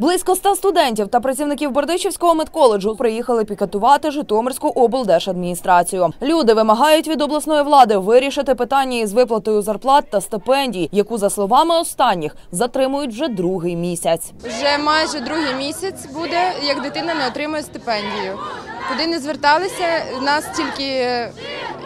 Близько ста студентів та працівників Бердичівського медколеджу приїхали пікетувати Житомирську облдержадміністрацію. Люди вимагають від обласної влади вирішити питання із виплатою зарплат та стипендій, яку, за словами останніх, затримують вже другий місяць. Вже майже другий місяць буде, як дитина не отримує стипендію. Куди не зверталися, нас тільки,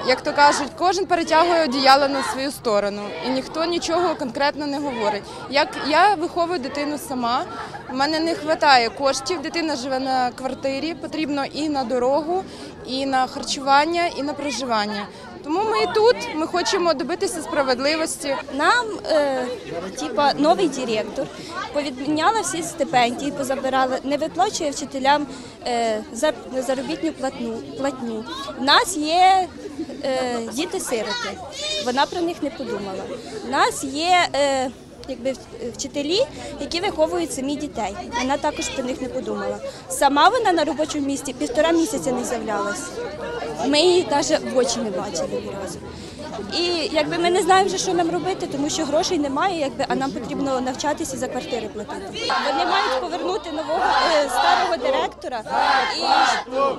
як то кажуть, кожен перетягує одіяло на свою сторону, і ніхто нічого конкретно не говорить. Як я виховую дитину сама, в мене не вистачає коштів. Дитина живе на квартирі, потрібно і на дорогу, і на харчування, і на проживання. Тому ми і тут ми хочемо добитися справедливості. Нам, е, типа, новий директор повідміняла всі стипендії, позабирала, не виплачує вчителям е, заробітну платну, платню. У нас є е, діти-сироти, вона про них не подумала. У нас є е, якби, вчителі, які виховують самі дітей. Вона також про них не подумала. Сама вона на робочому місці півтора місяця не з'являлася. Ми її навіть в очі не бачили ні разу. І якби ми не знаємо вже, що нам робити, тому що грошей немає, якби, а нам потрібно навчатися за квартири платити. Вони мають повернути нового е, старого директора, і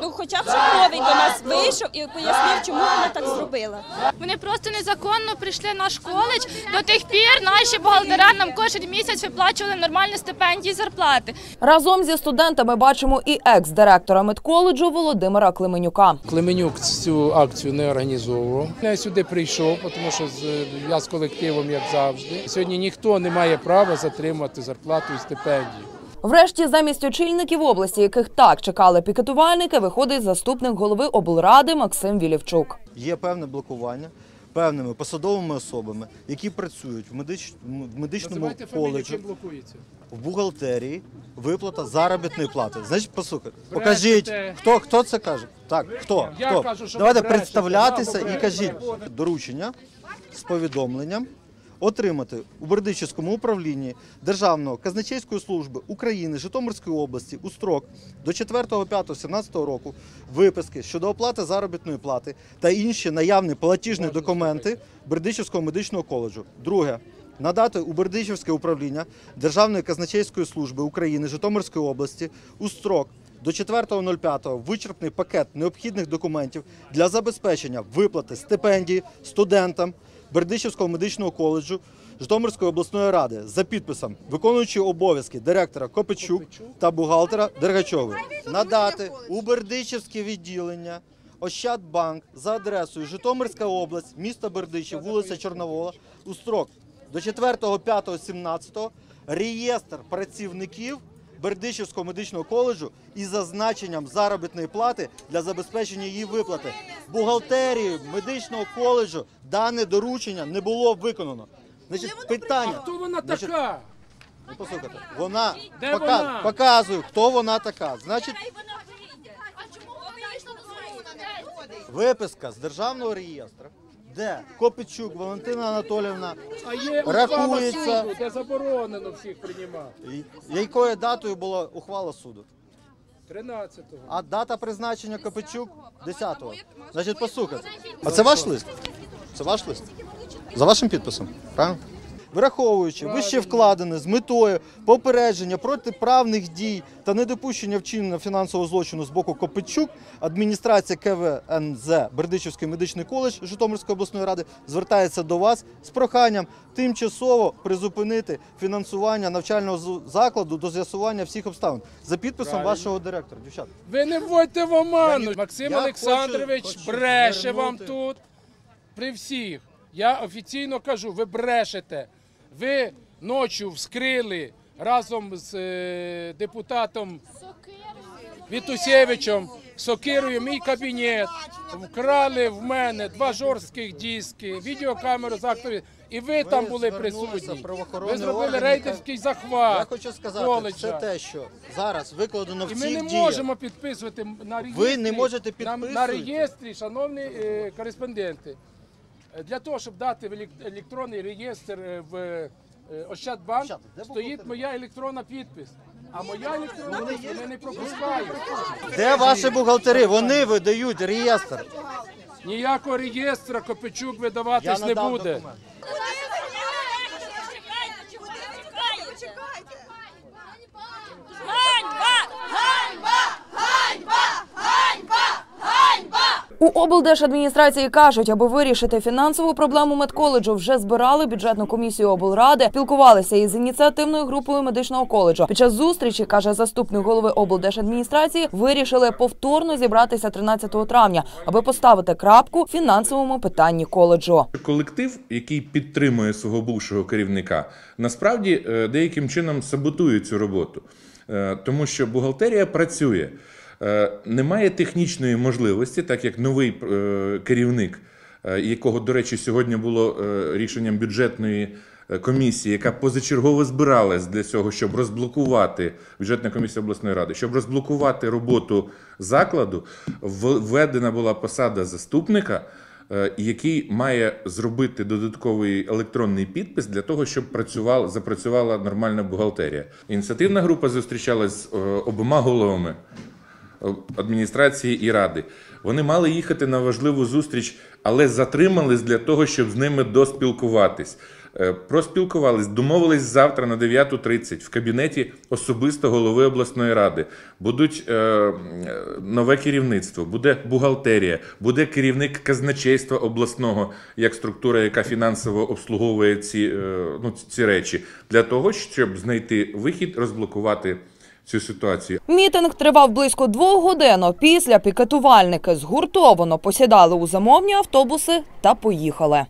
ну, хоча б щоб новий до нас вийшов і пояснив, чому вона так зробила. Вони просто незаконно прийшли в наш коледж. До тих пір наші бухгалтера нам кожен місяць виплачували нормальні стипендії і зарплати. Разом зі студентами бачимо і екс-директора медколеджу Володимира Клименюка. Клеменюк цю акцію не організовував. Я сюди прийшов, тому що з- я з колективом, як завжди. Сьогодні ніхто не має права затримати зарплату і стипендію. Врешті, замість очільників області, яких так чекали пікетувальники, виходить заступник голови облради Максим Вілівчук. є певне блокування певними посадовими особами, які працюють в, медич... в медичному Називайте фамілію, коледжі, чим блокується. в бухгалтерії, виплата заробітної плати. Значить, послухайте, Брешете. покажіть, хто, хто це каже. Так, хто? Я хто? кажу, що Давайте брешете, представлятися і кажіть доручення з повідомленням. Отримати у Бердичівському управлінні Державного казначейської служби України Житомирської області у строк до 4.5.17 року виписки щодо оплати заробітної плати та інші наявні платіжні документи Бердичівського медичного коледжу. Друге. Надати у Бердичівське управління Державної казначейської служби України Житомирської області у строк до 4.05 вичерпний пакет необхідних документів для забезпечення виплати стипендії студентам Бердичівського медичного коледжу Житомирської обласної ради за підписом виконуючого обов'язки директора Копичук та бухгалтера Дергачової. Надати у Бердичівське відділення Ощадбанк за адресою Житомирська область, місто Бердичів, вулиця Чорновола у строк до 4.5.17 реєстр працівників Бердичівського медичного коледжу із зазначенням заробітної плати для забезпечення її виплати. Бухгалтерією медичного коледжу дане доручення не було виконано. Значить, питання. Хто вона Значить, така? ну, послухайте, вона, Де пока- вона? показую, хто вона така. Значить, виписка з державного реєстру, де Копичук Валентина Анатоліївна А є Рахується. ухвала суду, де заборонено всіх приймати. І- Якою датою була ухвала суду? 13-го. А дата призначення Копичук 10-го. Значить, послухайте. А це ваш лист? Це ваш лист? За вашим підписом, правильно? Враховуючи вище вкладене з метою попередження протиправних дій та недопущення вчинення фінансового злочину з боку Копичук, адміністрація КВНЗ Бердичівський медичний коледж Житомирської обласної ради звертається до вас з проханням тимчасово призупинити фінансування навчального закладу до з'ясування всіх обставин за підписом Правильно. вашого директора. Дівчата. Ви не вводьте в оману. Я- Максим я Олександрович хочу- хочу бреше вам тут при всіх. Я офіційно кажу, ви брешете. Ви ночі вскрили разом з е, депутатом Вітусєвичем Сокирою мій кабінет. Вкрали в мене два жорстких диски, відеокамеру з. І ви, там були присутні. Ви зробили рейдерський захват. Я хочу сказати, коледжа. це те, що зараз викладено в І ми цих не діях. можемо підписувати на реєстрі. Ви не можете на, на реєстрі, шановні е, кореспонденти. Е, Для того, щоб дати в електронний реєстр е, в е, Ощадбанк, стоїть моя електронна підпис. А моя електронна підпис вони не пропускають. Де ваші бухгалтери? Вони видають реєстр. Ніякого реєстра Копичук видаватись не буде. У облдержадміністрації кажуть, аби вирішити фінансову проблему медколеджу, вже збирали бюджетну комісію облради, спілкувалися із ініціативною групою медичного коледжу. Під час зустрічі каже заступник голови облдержадміністрації, вирішили повторно зібратися 13 травня, аби поставити крапку фінансовому питанні коледжу. Колектив, який підтримує свого бувшого керівника, насправді е, деяким чином саботує цю роботу, Е, тому що бухгалтерія працює. Е, Немає технічної можливості, так як новий е, керівник, е, якого, до речі, сьогодні було рішенням бюджетної комісії, яка позачергово збиралась для цього, щоб розблокувати бюджетна комісія обласної ради, щоб розблокувати роботу закладу, введена була посада заступника який має зробити додатковий електронний підпис для того, щоб працювала, запрацювала нормальна бухгалтерія. Ініціативна група зустрічалась з обома головами адміністрації і ради. Вони мали їхати на важливу зустріч, але затримались для того, щоб з ними доспілкуватись. Е, Проспілкувались, домовились завтра на 9.30 в кабінеті особисто голови обласної ради. Будуть е, е, нове керівництво, буде бухгалтерія, буде керівник казначейства обласного як структура, яка фінансово обслуговує ці, е, ну, ці речі, для того, щоб знайти вихід, розблокувати цю ситуацію. Мітинг тривав близько двох годин. Після пікетувальники згуртовано посідали у замовні автобуси та поїхали.